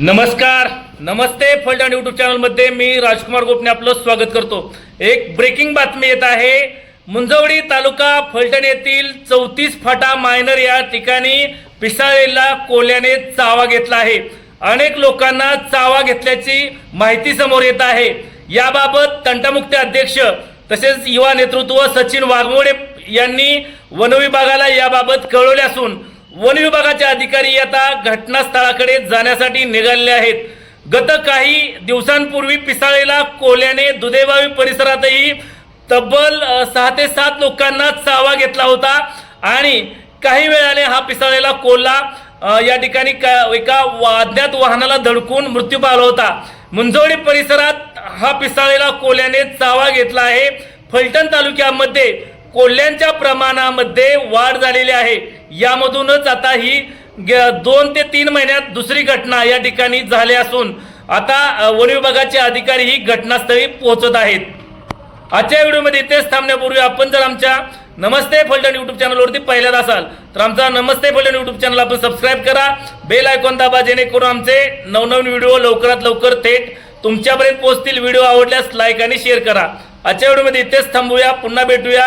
नमस्कार. नमस्ते फलटण यूट्यूब चॅनलमध्ये मी राजकुमार गोपने आपलं स्वागत करतो. एक ब्रेकिंग बातमी येत आहे. मुंजवडी तालुका फलटण येथील चौतीस फाटा मायनर या ठिकाणी पिसाळेला कोल्याने चावा घेतला आहे. अनेक लोकांना चावा घेतल्याची माहिती समोर येत आहे. याबाबत तंटामुक्ती अध्यक्ष तसेच युवा नेतृत्व सचिन वाघमोडे यांनी वनविभागाला याबाबत कळवले असून वन विभागाचे अधिकारी आता घटनास्थळाकडे जाण्यासाठी निघालेले आहेत. गत काही दिवसांपूर्वी पिसाळेला कोल्याने दुधेबावी परिसरातही तब्बल सहा ते सात लोकांना चावा घेतला होता आणि काही वेळाने हा पिसाळेला कोल्हा या ठिकाणी का- एका वा- अज्ञात वाहनाला धडकून मृत्यू पावला होता. मुंजवडी परिसरात हा पिसाळेला कोल्याने चावा घेतला आहे. फलटण तालुक्यामध्ये कोल्ह्यांच्या प्रमाणामध्ये वाढ झालेली आहे. यामधूनच आता ही ग- दोन ते तीन महिन्यात दुसरी घटना या ठिकाणी झाली असून आता वन विभागाचे अधिकारी ही घटनास्थळी पोहोचत आहेत. आजच्या व्हिडिओमध्ये इथेच थांबण्यापूर्वी आपण जर आमच्या नमस्ते फलटण यूट्यूब चॅनलवरती पहिल्यात असाल तर आमचा नमस्ते फलटण यूट्यूब चॅनल आपण सबस्क्राईब करा बेल आयकॉन दाबा जेणेकरून आमचे नवनवीन व्हिडिओ लवकरात लवकर थेट तुमच्यापर्यंत पोहोचतील. व्हिडिओ आवडल्यास लाईक आणि शेअर करा. आजच्या व्हिडिओमध्ये इथेच थांबूया पुन्हा भेटूया.